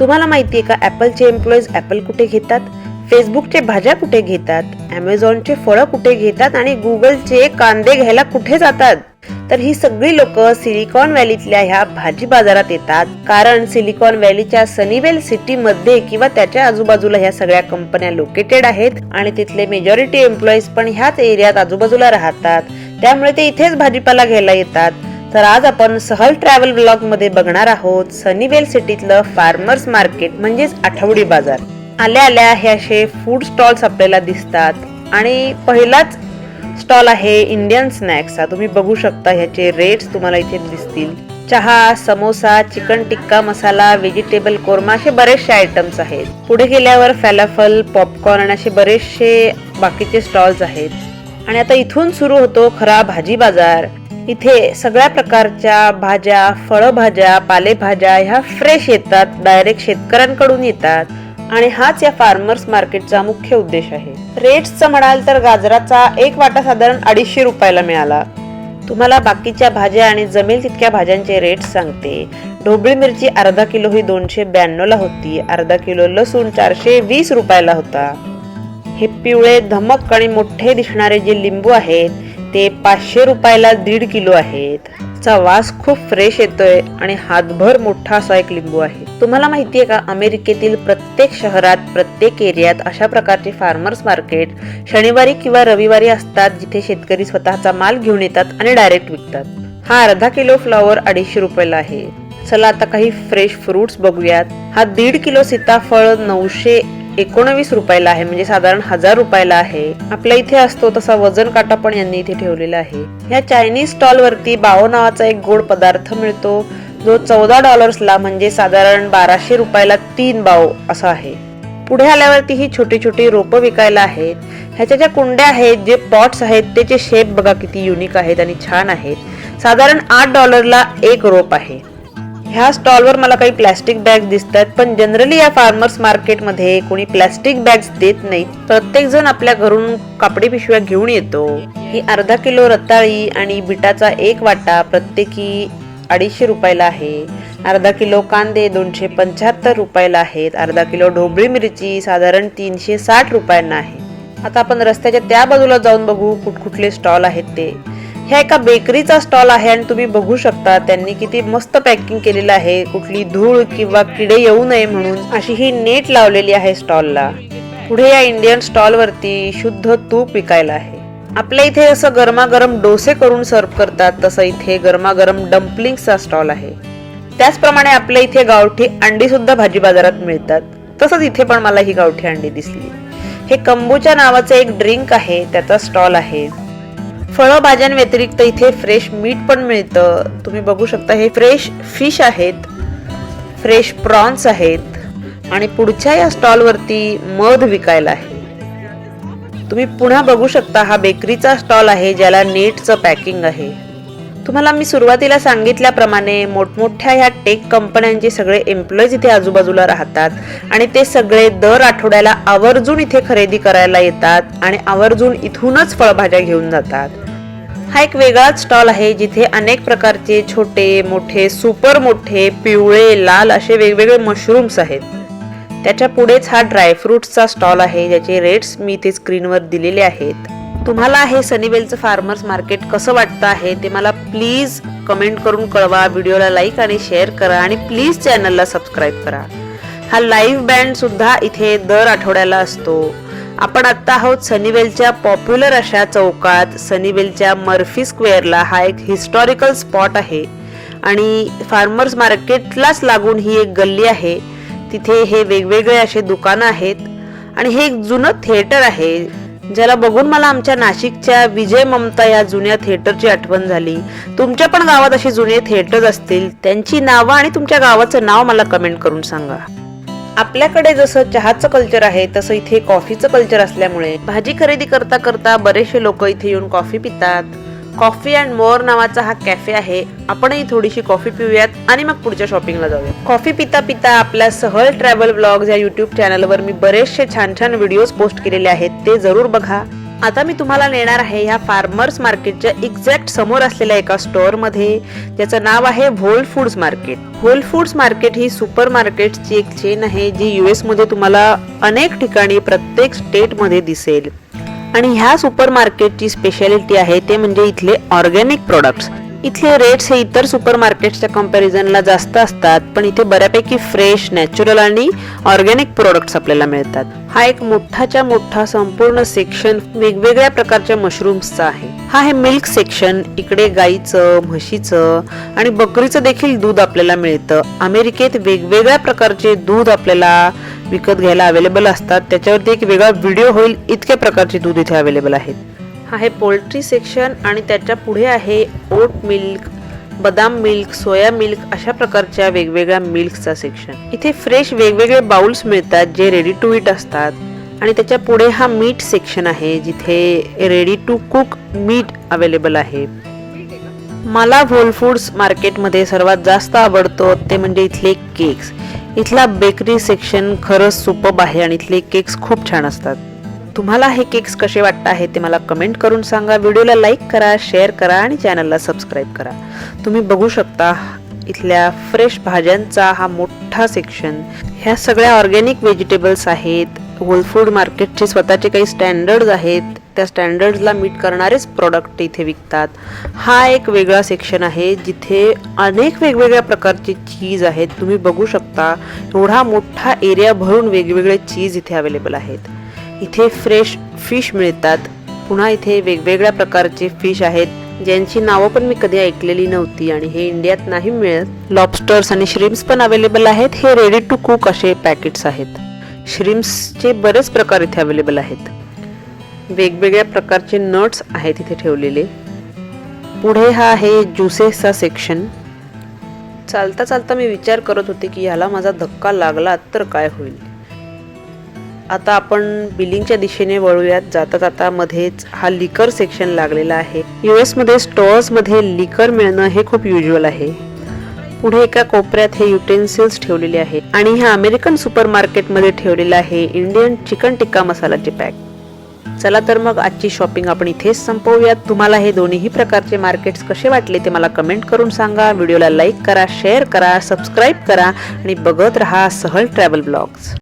तुम्हाला माहिती आहे का ॲपलचे एम्प्लॉईज ॲपल कुठे घेतात? फेसबुकचे भाज्या कुठे घेतात? ॲमेझॉनचे फळं कुठे घेतात? आणि गुगलचे कांदे घ्यायला कुठे जातात? तर ही सगळी लोक सिलिकॉन व्हॅलीतल्या ह्या भाजी बाजारात येतात. कारण सिलिकॉन व्हॅलीच्या सनीवेल सिटी मध्ये किंवा त्याच्या आजूबाजूला ह्या सगळ्या कंपन्या लोकेटेड आहेत. आणि तिथले मेजॉरिटी एम्प्लॉईज पण ह्याच एरियात आजूबाजूला राहतात. त्यामुळे ते इथेच भाजीपाला घ्यायला येतात. तर आज आपण सहल ट्रॅव्हल ब्लॉगमध्ये बघणार आहोत. सनीवेल सिटीतलं फार्मर्स मार्केट म्हणजेच आठवडी बाजार. आल्या आल्या हे असे फूड स्टॉल्स आपल्याला दिसतात. आणि पहिलाच स्टॉल आहे इंडियन स्नॅक्सचा तुम्ही बघू शकता ह्याचे रेट्स तुम्हाला इथे दिसतील. चहा समोसा चिकन टिक्का मसाला व्हेजिटेबल कोरमा असे बरेचसे आयटम्स आहेत. पुढे गेल्यावर फॅलाफल पॉपकॉर्न आणि असे बरेचसे बाकीचे स्टॉल्स आहेत. आणि आता इथून सुरू होतो खरा भाजी बाजार. इथे सगळ्या प्रकारच्या भाज्या फळभाज्या पालेभाज्या ह्या फ्रेश येतात डायरेक्ट शेतकऱ्यांकडून येतात. आणि हाच या फार्मर्स मार्केटचा मुख्य उद्देश आहे. रेट्सचं म्हणाल तर गाजराचा एक वाटा साधारण अडीचशे रुपयाला मिळाला. तुम्हाला बाकीच्या भाज्या आणि जमेल तितक्या भाज्यांचे रेट्स सांगते. ढोबळी मिरची अर्धा किलो ही दोनशे ब्याण्णवला होती. अर्धा किलो लसूण चारशे वीस रुपयाला होता. हे पिवळे धमक आणि मोठे दिसणारे जे लिंबू आहेत ते पाचशे रुपयाला दीड किलो आहेत. चा वास खूप फ्रेश येतोय आणि हातभर मोठा असा एक लिंबू आहे. तुम्हाला माहिती आहे का अमेरिकेतील प्रत्येक शहरात प्रत्येक एरियात अशा प्रकारचे फार्मर्स मार्केट शनिवारी किंवा रविवारी असतात जिथे शेतकरी स्वतःचा माल घेऊन येतात आणि डायरेक्ट विकतात. हा अर्धा किलो फ्लॉवर अडीचशे रुपयाला आहे. चला आता काही फ्रेश फ्रुट्स बघूयात. हा दीड किलो सीताफळ नऊशे एकोणवीस रुपयाला आहे म्हणजे साधारण हजार रुपयाला आहे. आपल्या इथे असतो तसा वजन काटा पण यांनी इथे ठेवलेला आहे. ह्या चायनीज स्टॉल वरती बाओ नावाचा एक गोड पदार्थ मिळतो जो चौदा डॉलर्सला म्हणजे साधारण बाराशे रुपयाला तीन बाओ असा आहे. पुढे आल्यावरती ही छोटी छोटी रोपं विकायला आहेत. ह्याच्या ज्या कुंड्या आहेत जे पॉट्स आहेत त्याचे शेप बघा किती युनिक आहेत आणि छान आहेत. साधारण आठ डॉलरला एक रोप आहे. ह्या स्टॉलवर मला काही प्लॅस्टिक बॅग दिसतात पण जनरली या फार्मर्स मार्केटमध्ये कोणी प्लॅस्टिक बॅग्स देत नाहीत प्रत्येक जण आपल्या घरून कापडी पिशव्या घेऊन येतो. ही अर्धा किलो रताळी आणि बिटाचा एक वाटा प्रत्येकी अडीचशे रुपयाला आहे. अर्धा किलो कांदे दोनशे पंच्याहत्तर रुपयाला आहेत. अर्धा किलो ढोबळी मिरची साधारण तीनशे साठ रुपयांना आहे. आता आपण रस्त्याच्या त्या बाजूला जाऊन बघू कुठकुठले स्टॉल आहेत ते. ह्या एका बेकरीचा स्टॉल आहे आणि तुम्ही बघू शकता त्यांनी किती मस्त पॅकिंग केलेलं आहे. कुठली धूळ किंवा किडे येऊ नये म्हणून अशी ही नेट लावलेली आहे स्टॉलला. पुढे या इंडियन स्टॉलवरती शुद्ध तूप विकायला आहे. आपल्या इथे असं गरमागरम डोसे करून सर्व करतात तसं इथे गरमागरम डम्पलिंगचा स्टॉल आहे. त्याचप्रमाणे आपल्या इथे गावठी अंडी सुद्धा भाजी बाजारात मिळतात. तसंच इथे पण मला ही गावठी अंडी दिसली. हे कंबूच्या नावाचं एक ड्रिंक आहे त्याचा स्टॉल आहे. फळं भाज्यांव्यतिरिक्त इथे फ्रेश मीठ पण मिळतं. तुम्ही बघू शकता हे फ्रेश फिश आहेत फ्रेश प्रॉन्स आहेत आणि पुढच्या या स्टॉलवरती मध विकायला आहे. तुम्ही पुन्हा बघू शकता हा बेकरीचा स्टॉल आहे ज्याला नेटचं पॅकिंग आहे. तुम्हाला मी सुरुवातीला सांगितल्याप्रमाणे मोठमोठ्या ह्या टेक कंपन्यांचे सगळे एम्प्लॉईज इथे आजूबाजूला राहतात आणि ते सगळे दर आठवड्याला आवर्जून इथे खरेदी करायला येतात आणि आवर्जून इथूनच फळभाज्या घेऊन जातात. हा एक वेगळाच स्टॉल आहे जिथे अनेक प्रकारचे छोटे मोठे सुपर मोठे पिवळे लाल असे वेगवेगळे मशरूम्स आहेत. त्याच्या पुढेच हा ड्रायफ्रुट्सचा स्टॉल आहे ज्याचे रेट्स मी इथे स्क्रीनवर दिलेले आहेत. तुम्हाला हे सनीवेलचं फार्मर्स मार्केट कसं वाटतं आहे ते मला प्लीज कमेंट करून कळवा व्हिडिओला लाईक आणि शेअर करा आणि प्लीज चॅनलला सबस्क्राईब करा. हा लाईव्ह बँड सुद्धा इथे दर आठवड्याला असतो. आपण आत्ता आहोत सनीवेलच्या पॉप्युलर अशा चौकात. सनीवेलच्या मर्फी स्क्वेअरला हा एक हिस्टॉरिकल स्पॉट आहे. आणि फार्मर्स मार्केटलाच लागून ही एक गल्ली आहे. तिथे हे वेगवेगळे असे दुकानं आहेत. आणि हे एक जुनं थिएटर आहे. ज्याला बघून मला आमच्या नाशिकच्या विजय ममता या जुन्या थिएटरची आठवण झाली. तुमच्या पण गावात असे जुने थिएटर असतील. त्यांची नावं आणि तुमच्या गावाचं नाव मला कमेंट करून सांगा. आपल्याकडे जसं चहाचं कल्चर आहे तसं इथे कॉफीचं कल्चर असल्यामुळे भाजी खरेदी करता करता बरेचसे लोक इथे येऊन कॉफी पितात. कॉफी अँड मोर नावाचा हा कॅफे आहे. आपणही थोडीशी कॉफी पिऊयात आणि मग पुढच्या शॉपिंगला जाऊया कॉफी पिता पिता आपल्या सहल ट्रॅव्हल ब्लॉग या युट्यूब चॅनलवर मी बरेचसे छान छान व्हिडिओज पोस्ट केलेले आहेत. ते जरूर बघा. आता मी तुम्हाला नेणार आहे ह्या फार्मर्स मार्केटच्या एक्झॅक्ट समोर असलेल्या एका स्टोअरमध्ये. ज्याचं नाव आहे whole foods market whole foods market ही सुपर मार्केटची एक चेन आहे जी युएसमध्ये तुम्हाला अनेक ठिकाणी प्रत्येक स्टेटमध्ये दिसेल. आणि ह्या सुपर मार्केटची स्पेशालिटी आहे ते म्हणजे इथले ऑर्गॅनिक प्रोडक्ट्स इथले रेट्स हे इतर सुपर मार्केटच्या कम्पॅरिझनला जास्त असतात पण इथे बऱ्यापैकी फ्रेश नॅचरल आणि ऑर्गॅनिक प्रोडक्ट्स आपल्याला मिळतात. हा एक मोठाच्या मोठा संपूर्ण सेक्शन वेगवेगळ्या प्रकारच्या मशरूम्सचा आहे. हा आहे मिल्क सेक्शन इकडे गाईचं म्हशीचं आणि बकरीचं देखील दूध आपल्याला मिळतं. अमेरिकेत वेगवेगळ्या प्रकारचे दूध आपल्याला विकत घ्यायला अवेलेबल असतात. त्याच्यावरती एक वेगळा व्हिडिओ होईल. इतक्या प्रकारचे दूध इथे अवेलेबल आहेत. आहे पोल्ट्री सेक्शन आणि त्याच्या पुढे आहे ओट मिल्क बदाम मिल्क सोया मिल्क अशा प्रकारच्या वेगवेगळ्या मिल्कचा सेक्शन. इथे फ्रेश वेगवेगळे बाउल्स मिळतात जे रेडी टू इट असतात. आणि त्याच्या पुढे हा मीट सेक्शन आहे जिथे ready to cook meat available आहे. मला व्होल फूड्स मार्केटमध्ये सर्वात जास्त आवडतो ते म्हणजे इथले केक्स इथला बेकरी सेक्शन खरंच सुपब आहे आणि इथले केक्स खूप छान असतात. तुम्हाला हे केक्स कसे वाटत आहे ते मला कमेंट करून सांगा. व्हिडिओला लाईक करा शेअर करा आणि चॅनलला सबस्क्राईब करा. तुम्ही बघू शकता इथल्या फ्रेश भाज्यांचा हा मोठा सेक्शन ह्या सगळ्या ऑर्गॅनिक व्हेजिटेबल्स आहेत. होल फूड मार्केटचे स्वतःचे काही स्टँडर्ड्स आहेत. त्या स्टँडर्ड्सला मीट करणारेच प्रॉडक्ट इथे विकतात. हा एक वेगळा सेक्शन आहे जिथे अनेक वेगवेगळ्या प्रकारचे चीज आहेत. तुम्ही बघू शकता एवढा मोठा एरिया भरून वेगवेगळे चीज इथे अवेलेबल आहेत. इथे फ्रेश फिश मिळतात. पुन्हा इथे वेगवेगळ्या प्रकारचे फिश आहेत. ज्यांची नावं पण मी कधी ऐकलेली नव्हती आणि हे इंडियात नाही मिळत. लॉबस्टर्स आणि श्रिम्स पण अवेलेबल आहेत. हे रेडी टू कुक असे पॅकेट्स आहेत. श्रिम्सचे बरेच प्रकार इथे अवेलेबल आहेत. वेगवेगळ्या प्रकारचे नट्स आहेत इथे ठेवलेले. पुढे हा आहे ज्युसेसचा सेक्शन चालता चालता मी विचार करत होते की ह्याला माझा धक्का लागला तर काय होईल? आता आपण बिलिंगच्या दिशेने वळूयात. जाता जाता मध्येच हा लिकर सेक्शन लागलेला आहे. यू एसमध्ये स्टोअर्समध्ये लिकर मिळणं हे खूप युज्युअल आहे. पुढे एका कोपऱ्यात हे युटेन्सिल्स ठेवलेले आहे. आणि ह्या अमेरिकन सुपर मार्केटमध्ये ठेवलेलं आहे इंडियन चिकन टिक्का मसालाचे पॅक चला तर मग आजची शॉपिंग आपण इथेच संपवूयात. तुम्हाला हे दोन्हीही प्रकारचे मार्केट्स कसे वाटले ते मला कमेंट करून सांगा. व्हिडिओला लाईक करा शेअर करा सबस्क्राईब करा आणि बघत रहा सहल ट्रॅव्हल ब्लॉग्स